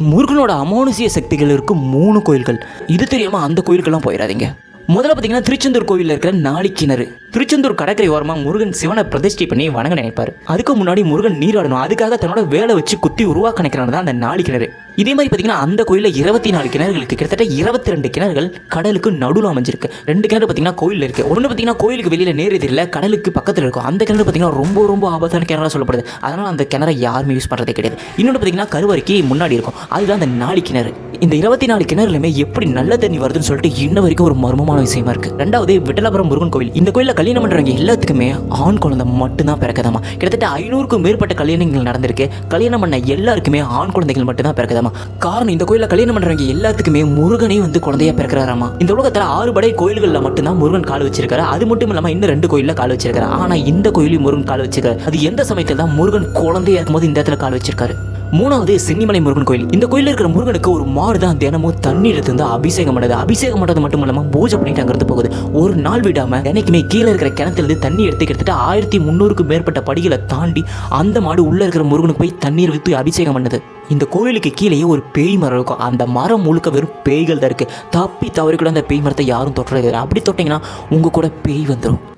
முருகனோட அமானுசிய சக்திகள் இருக்கும் மூணு கோயில்கள். இது தெரியாமல் அந்த கோயிலுக்கெல்லாம் போயிடாதீங்க முதல்ல பார்த்தீங்கன்னா திருச்செந்தூர் கோவிலில் இருக்கிற நாளி கிணறு. திருச்செந்தூர் கடற்கரை ஓரமாக முருகன் சிவனை பிரதிஷ்டை பண்ணி வணங்க நினைப்பார். அதுக்கு முன்னாடி முருகன் நீராடணும். அதுக்காக தன்னோட வேலை வச்சு குத்தி உருவாக்க நினைக்கிறான் தான் அந்த நாளி கிணறு. இதே மாதிரி பார்த்தீங்கன்னா அந்த கோயிலில் இருபத்தி நாலு கிணறுகளுக்கு கிட்டத்தட்ட இருபத்தி ரெண்டு கிணறுகள் கடலுக்கு நடுவில் அமைஞ்சிருக்கு. ரெண்டு கிணறு பார்த்தீங்கன்னா கோயிலில் இருக்கு. ஒன்று பார்த்தீங்கன்னா கோயிலுக்கு வெளியில் நேர் எதிரில் கடலுக்கு பக்கத்தில் இருக்கும். அந்த கிணறு பார்த்தீங்கன்னா ரொம்ப ரொம்ப ஆபத்தான கிணறாக சொல்லப்படுது. அதனால் அந்த கிணறை யாருமே யூஸ் பண்ணுறதே கிடையாது. இன்னொன்று பார்த்தீங்கன்னா கருவறைக்கு முன்னாடி இருக்கும். அதுதான் அந்த நாலு கிணறு. இந்த இருபத்தி நாலு கிணறுலையுமே எப்படி நல்ல தண்ணி வருதுன்னு சொல்லிட்டு இன்ன வரைக்கும் ஒரு மர்மமான விஷயமா இருக்கு. ரெண்டாவது விட்டலாபுரம் முருகன் கோவில். இந்த கோயிலில் கல்யாணம் பண்ணுறவங்க எல்லாத்துக்குமே ஆண் குழந்தை மட்டும்தான் பிறக்கதாமா? கிட்டத்தட்ட ஐநூறுக்கும் மேற்பட்ட கல்யாணங்கள் நடந்திருக்கு. கல்யாணம் பண்ண எல்லாருக்குமே ஆண் குழந்தைகள் மட்டும்தான் பிறக்கதாமா? காரணம் இந்த கோயிலில் கல்யாணம் பண்றவங்க எல்லாத்துக்குமே முருகனே வந்து குழந்தையா பிறக்கிறாராமா இந்த உலகத்துல ஆறு படை கோயில்களில் மட்டும்தான் முருகன் கால் வச்சிருக்காரு. அது மட்டும் இல்லாம இன்னும் ரெண்டு கோயிலில் கால் வச்சிருக்காரு. ஆனா இந்த கோயிலையும் முருகன் கால் வச்சிருக்காரு. அது எந்த சமயத்தில் தான் முருகன் குழந்தையா இருக்கும்போது இந்த இடத்துல கால் வச்சிருக்காரு? மூணாவது சென்னிமலை முருகன் கோயில். இந்த கோயிலில் இருக்கிற முருகனுக்கு ஒரு மாடு தான் தினமும் தண்ணீர் எடுத்து அபிஷேகம் பண்ணுது அபிஷேகம் பண்ணுறது மட்டும் இல்லாமல் பூஜை பண்ணிட்டு அங்கிருந்து போகுது. ஒரு நாள் விடாம தினைக்குமே கீழே இருக்கிற கிணத்துலேருந்து தண்ணி எடுத்து கிட்டத்தட்ட ஆயிரத்தி முந்நூறுக்கும் மேற்பட்ட படிகளை தாண்டி அந்த மாடு உள்ள இருக்கிற முருகனுக்கு போய் தண்ணீர் விற்று அபிஷேகம் பண்ணுது. இந்த கோயிலுக்கு கீழேயே ஒரு பேய் மரம் இருக்கும். அந்த மரம் முழுக்க வெறும் பேய்கள் தான் இருக்கு. தப்பி தவறி கூட அந்த பேய் மரத்தை யாரும் தொட்டுறது இல்லை. அப்படி தொட்டிங்கன்னா உங்க கூட பேய் வந்துடும்